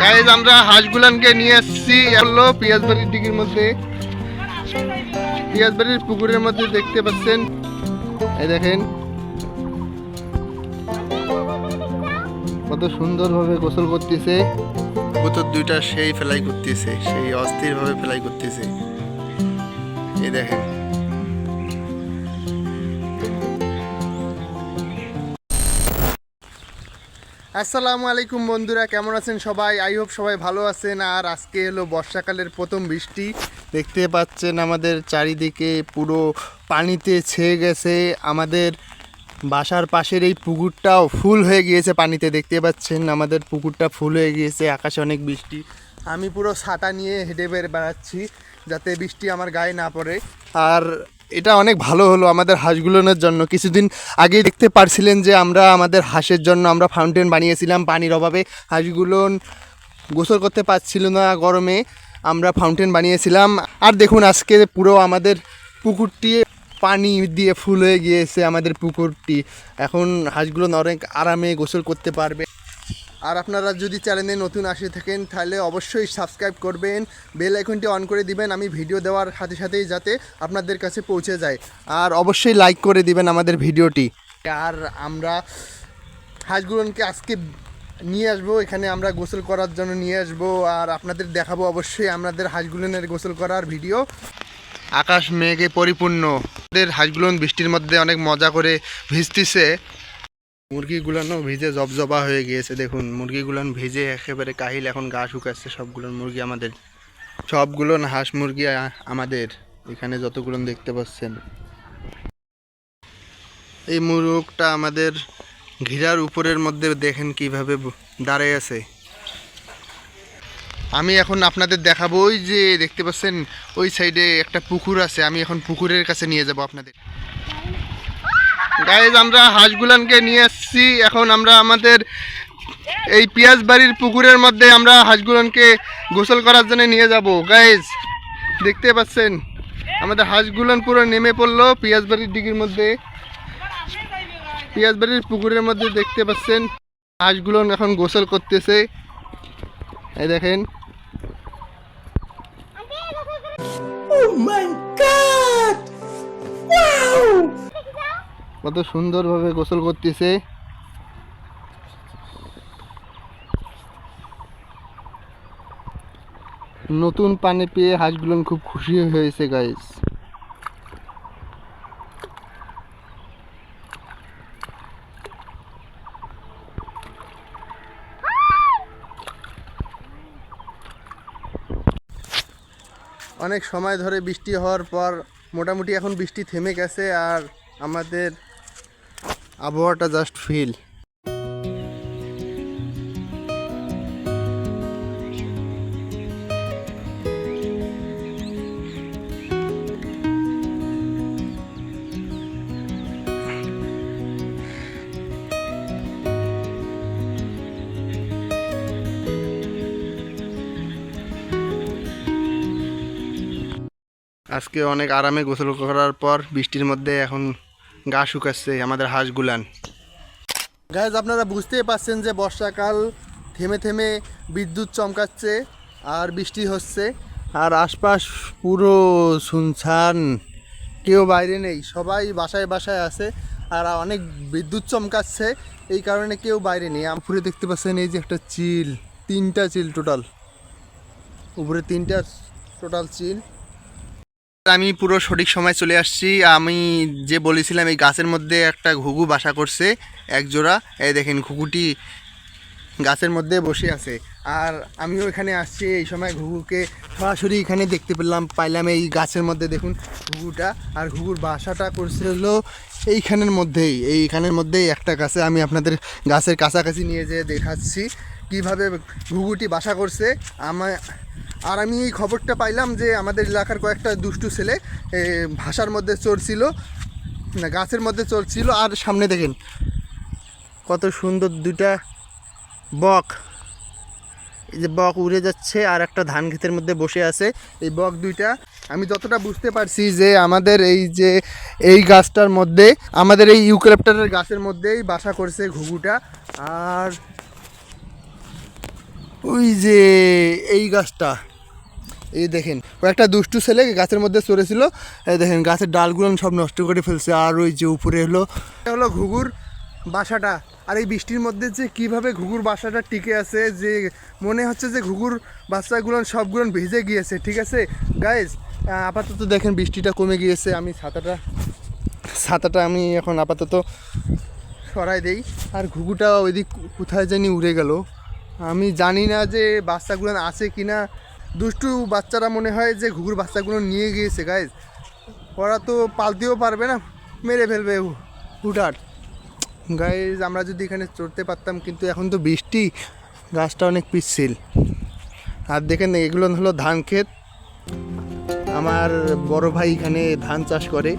Guys আমরা হাঁসগুলানকে নিয়ে এসেছি। হলো পিয়াজবাড়ির দিকের মধ্যে। পিয়াজবাড়ির পুকুরের মধ্যে দেখতে পাচ্ছেন। এই দেখেন। কত সুন্দরভাবে গোসল করতেছে। কবুতর দুইটা সেই ফেলাই করতেছে, সেই অস্থিরভাবে ফেলাই করতেছে। এই দেখেন। আসসালামু আলাইকুম বন্ধুরা, কেমন আছেন সবাই? আই হোপ সবাই ভালো আছেন। আর আজকে হলো বর্ষাকালের প্রথম বৃষ্টি। দেখতে পাচ্ছেন আমাদের চারিদিকে পুরো পানিতে ছেয়ে গেছে। আমাদের বাসার পাশের এই পুকুরটাও ফুল হয়ে গিয়েছে পানিতে। দেখতে পাচ্ছেন আমাদের পুকুরটা ফুল হয়ে গিয়েছে, আকাশে অনেক বৃষ্টি। আমি পুরো ছাতা নিয়ে হেঁটে বের বেড়াচ্ছি, যাতে বৃষ্টি আমার গায়ে না পড়ে। আর এটা অনেক ভালো হলো আমাদের হাঁসগুলোনের জন্য। কিছুদিন আগেই দেখতে পারছিলেন যে আমরা আমাদের হাঁসের জন্য আমরা ফাউন্টেন বানিয়েছিলাম, পানির অভাবে। হাঁসগুলো গোসল করতে পারছিল না গরমে, আমরা ফাউন্টেন বানিয়েছিলাম। আর দেখুন, আজকে পুরো আমাদের পুকুরটি পানি দিয়ে ফুল হয়ে গিয়েছে, আমাদের পুকুরটি। এখন হাঁসগুলো অনেক আরামে গোসল করতে পারবে। আর আপনারা যদি চ্যানেলে নতুন আসে থাকেন, তাহলে অবশ্যই সাবস্ক্রাইব করবেন, বেল আইকনটি অন করে দিবেন, আমি ভিডিও দেওয়ার সাথে সাথেই যাতে আপনাদের কাছে পৌঁছে যায়। আর অবশ্যই লাইক করে দিবেন আমাদের ভিডিওটি। আর আমরা হাঁসগুলোকে আজকে নিয়ে আসব, এখানে আমরা গোসল করার জন্য নিয়ে আসব, আর আপনাদের দেখাবো অবশ্যই আমাদের হাঁসগুলোনের গোসল করার ভিডিও। আকাশ মেঘে পরিপূর্ণ। আমাদের হাঁসগুলো বৃষ্টির মধ্যে অনেক মজা করে ভিজতেছে। মুরগিগুলানো ভিজে জবজবা হয়ে গিয়েছে, দেখুন। মুরগিগুলান ভিজে একেবারে কাহিল এখন গা শুকাচ্ছে সবগুলোন মুরগি আমাদের। সবগুলো হাঁস মুরগি আমাদের। এখানে যতগুলো দেখতে পাচ্ছেন। এই মুরগটা আমাদের ঘিরার উপরের মধ্যে দেখেন কীভাবে দাঁড়ায় আছে। আমি এখন আপনাদের দেখাবো, ওই যে দেখতে পাচ্ছেন, ওই সাইডে একটা পুকুর আছে, আমি এখন পুকুরের কাছে নিয়ে যাব আপনাদের। গাইজ আমরা হাঁসগুলানকে নিয়ে এসেছি। এখন আমরা আমাদের এই পিয়াজ বাড়ির পুকুরের মধ্যে আমরা হাঁসগুলানকে গোসল করার জন্য নিয়ে যাব। গাইজ দেখতে পাচ্ছেন? আমাদের হাঁসগুলান পুরো নেমে পড়ল পিয়াজ বাড়ির দিকের মধ্যে। পিয়াজ বাড়ির পুকুরের মধ্যে দেখতে পাচ্ছেন? হাঁসগুলো এখন গোসল করতেছে। এই দেখেন। কত সুন্দরভাবে গোসল করতেছে। নতুন পানি পেয়ে হাঁসগুলো খুব খুশি হয়েছে গাইস অনেক সময় ধরে বৃষ্টি হওয়ার পর মোটামুটি এখন বৃষ্টি থেমে গেছে আর আমাদের আবহাওয়াটা জাস্ট ফিল আজকে অনেক আরামে গোসল করার পর বৃষ্টির মধ্যে এখন গা শুকাচ্ছে আমাদের হাঁসগুলান। গাইজ আপনারা বুঝতেই পারছেন যে বর্ষাকাল থেমে থেমে বিদ্যুৎ চমকাচ্ছে আর বৃষ্টি হচ্ছে। আর আশপাশ পুরো শুনছান, কেউ বাইরে নেই, সবাই বাসায় বাসায় আছে আর অনেক বিদ্যুৎ চমকাচ্ছে, এই কারণে কেউ বাইরে নেই। উপরে দেখতে পাচ্ছেন এই যে একটা চিল, তিনটা চিল টোটাল উপরে তিনটা টোটাল চিল। আমি পুরো সঠিক সময় চলে আসছি। আমি যে বলেছিলাম এই গাছের মধ্যে একটা ঘুঘু বাসা করছে, এক জোড়া। এই দেখেন ঘুঘুটি গাছের মধ্যে বসে আছে। আর আমিও এখানে আসছি, এই সময় ঘুঘুকে সরাসরি এখানে দেখতে পেলাম, পাইলাম এই গাছের মধ্যে দেখুন ঘুঘুটা। আর ঘুঘুর বাসাটা করছে হলো এইখানের মধ্যেই এইখানের মধ্যেই একটা গাছে। আমি আপনাদের গাছের কাছাকাছি নিয়ে যেয়ে দেখাচ্ছি। কীভাবে ঘুঘুটি বাসা করছে আমার আর আমি এই খবরটা পাইলাম যে আমাদের এলাকার কয়েকটা দুষ্টু ছেলে ভাষার মধ্যে চড়ছিল না, গাছের মধ্যে চড়ছিল আর সামনে দেখেন, কত সুন্দর দুটা বক। এই যে বক উড়ে যাচ্ছে, আর একটা ধান ক্ষেতের মধ্যে বসে আছে। এই বক দুইটা, আমি যতটা বুঝতে পারছি যে আমাদের এই যে, এই গাছটার মধ্যে, আমাদের এই ইউক্যালিপটাসের গাছের মধ্যেই বাসা করছে ঘুঘুটা। আর ওই যে এই গাছটা, এই দেখেন একটা দুষ্টু ছেলে গাছের মধ্যে চড়েছিল। এই দেখেন, গাছের ডালগুলো সব নষ্ট করে ফেলছে। আর ওই যে উপরে হলো, এটা হলো ঘুঘুর বাসাটা। আর এই বৃষ্টির মধ্যে যে কীভাবে ঘুঘুর বাসাটা টিকে আছে, যে মনে হচ্ছে যে ঘুঘুর বাচ্চাগুলো সবগুলো ভিজে গিয়েছে, ঠিক আছে? গাইজ আপাতত দেখেন বৃষ্টিটা কমে গিয়েছে। আমি ছাতাটা ছাতাটা আমি এখন আপাতত সরাই দেই। আর ঘুঘুটা ওইদিক কোথায় জানি উড়ে গেল। আমি জানি না যে বাচ্চাগুলো আছে কি না। দুষ্টু বাচ্চারা মনে হয় যে ঘুঘুর বাচ্চাগুলো নিয়ে গিয়েছে গাইজ ওরা তো পালতেও পারবে না, মেরে ফেলবে হুটহাট। গাইজ আমরা যদি এখানে চড়তে পারতাম, কিন্তু এখন তো বৃষ্টি, গাছটা অনেক পিচ্ছিল। আর দেখেন, এগুলো হলো ধান ক্ষেত। আমার বড় ভাই এখানে ধান চাষ করে।